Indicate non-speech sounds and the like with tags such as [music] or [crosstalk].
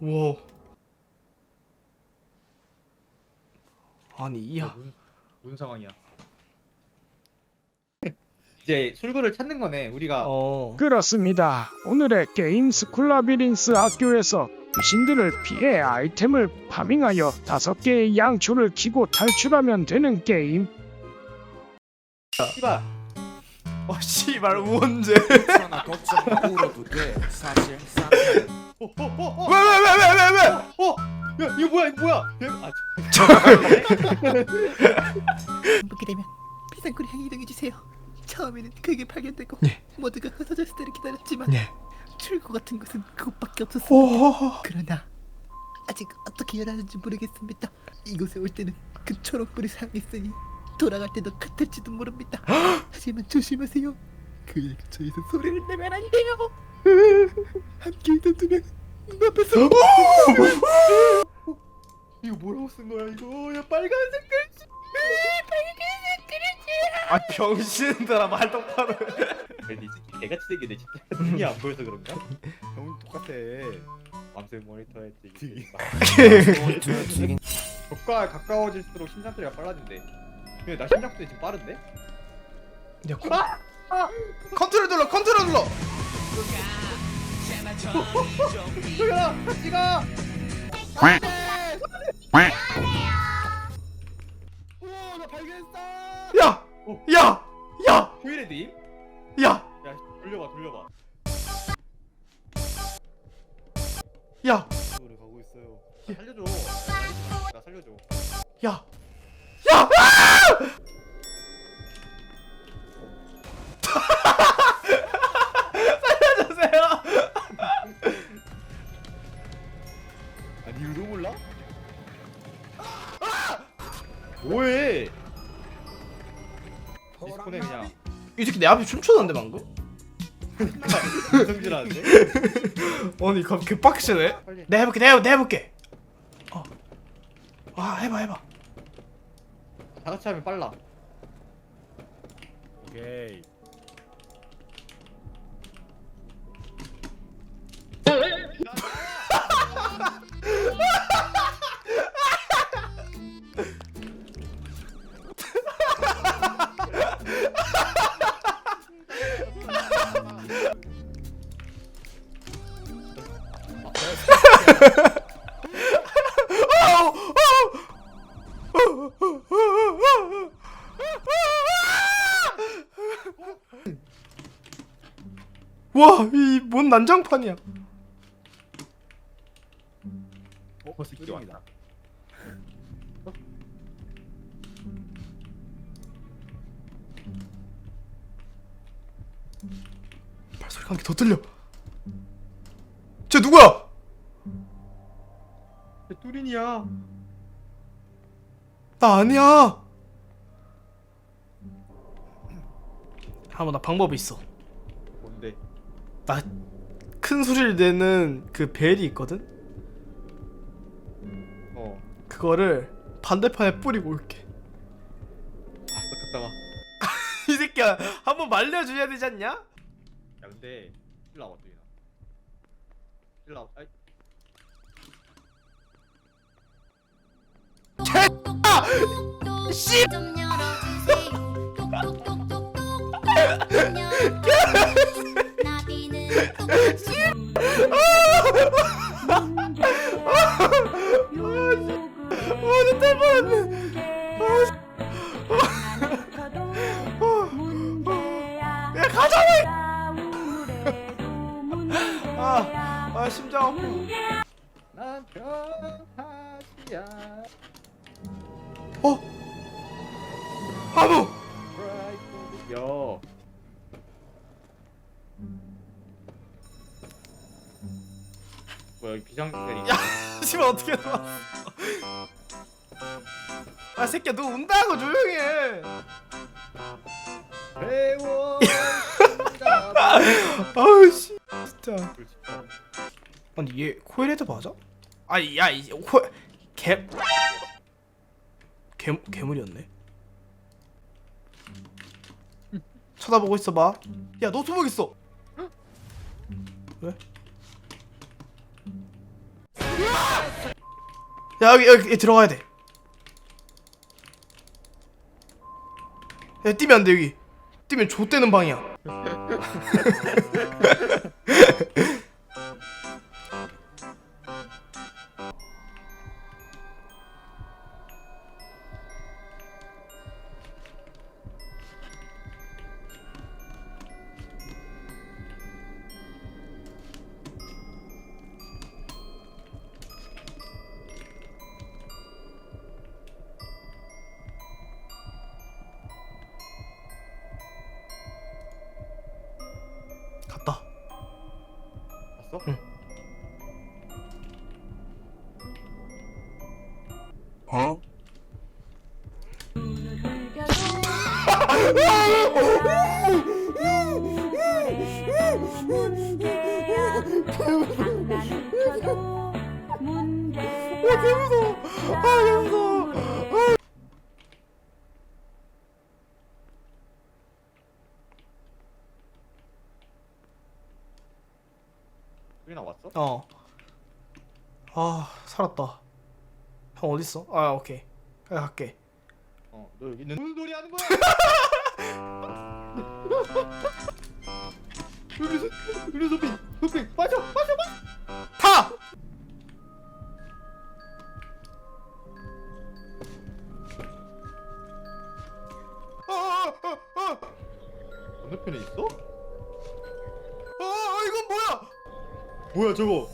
우와. 아니 이야. 무슨, 무슨 상황이야? [laughs] 이제 출구를 찾는 거네. 우리가 어. 그렇습니다. 오늘의 게임 스쿨라비린스 학교에서 귀신들을 피해 아이템을 파밍하여 다섯 개의 양초를 키고 탈출하면 되는 게임. 씨발 어 씨발 우원재. 하나 걱정 울어도 돼 사실 어, 왜왜 왜 왜 왜 왜? 어, 야, 이거 뭐야, 이거 뭐야? 대- 아, 보게 되면 [laughs] 비상구리 향이 이동해주세요. 처음에는 그게 발견되고 네. 모두가 흩어졌을 때를 기다렸지만 네. 출구 같은 곳은 그곳밖에 없었습니다. 오. 그러나 아직 어떻게 일하는지 모르겠습니다. 이곳에 올 때는 그 초록불이 사용했으니 돌아갈 때도 같을지도 모릅니다. 하지만 조심하세요. 그 근처에서 소리를 내면 안 돼요. 함께 있던 두명 눈앞에서 이거 뭐라고 쓴 거야, 이거? 야, 빨간색 글씨. 아 병신들아 말 똑바로. 해. 아니, 이 새끼 개같이 생기네, 진짜. 눈이 안 보여서 그런가? 형 똑같아. 밤새 모니터 했지. 튀긴 적과 가까워질수록 심장 소리가 빨라진대. 근데 나 심장 소리 지금 빠른데? 야, 컨... 컨트롤 눌러. 컨트롤 눌러. 소연아, 같이 가. 우와, 나 발견했어. 야. 야. 야. 보이레드임? 야. 야, 돌려봐, 돌려봐. 야. 가고 있어요. 나 살려줘. 나 살려줘. 야. 야. 살려주세요. 아니 이유도 몰라? 뭐해? 디스코네 그냥 이 새끼 내 앞에 춤추던데 방금? 성질하는데? [laughs] 아니 갑자기 개빡치네. 빨리. 내가 해볼게. 내가, 내가 해볼게. 어. 아 해봐 해봐. 다 같이 하면 빨라. 오케이. 와, 이 뭔 난장판이야. 어, 벌써 이게 왔다. 발소리가 한 개 더 들려. 쟤 누구야? 뚜린이야. 나 아니야. 한번 나 방법이 있어. 뭔데? 나 큰 소리를 내는 그 벨이 있거든. 어. 그거를 반대편에 뿌리고 올게. 알았어, 갔다 와. 이 새끼야, 한번 말려줘야 되지 않냐? 야, 근데 일로 와봐, 뚜린아. 일로 와봐. 아이, 씨! 열어주세요. 나비는 똑똑똑. 아, 심장 아파. 난 변하지야. 어? 브라이트. 여. 뭐야, 여기 비상시설이. 야, 씨발 어떻게 나왔어? 아, 새끼야, 너 운다고 조용히 해. 배워. 아우 씨, 진짜. 아니 얘 코일헤드 맞아? 아니 야, 이 코, 개, 개, 괴물이었네. 쳐다보고 있어봐. 야 노트북 있어. 왜? 야 여기 여기 들어가야 돼. 야 뛰면 안 돼 여기. 뛰면 좆되는 방이야. [laughs] 봤어? 응. 소리 나왔어? 어. 아 살았다. 형 어디 있어? 아 오케이. 가 갈게. 어, 너 여기 있는 무슨 소리 하는 거야? 여기서 여기서 빙, 빙, 빠져, 빠져, 빠져. 타. 아, 아, 아, 아, 건너편에 있어? 뭐야 저거?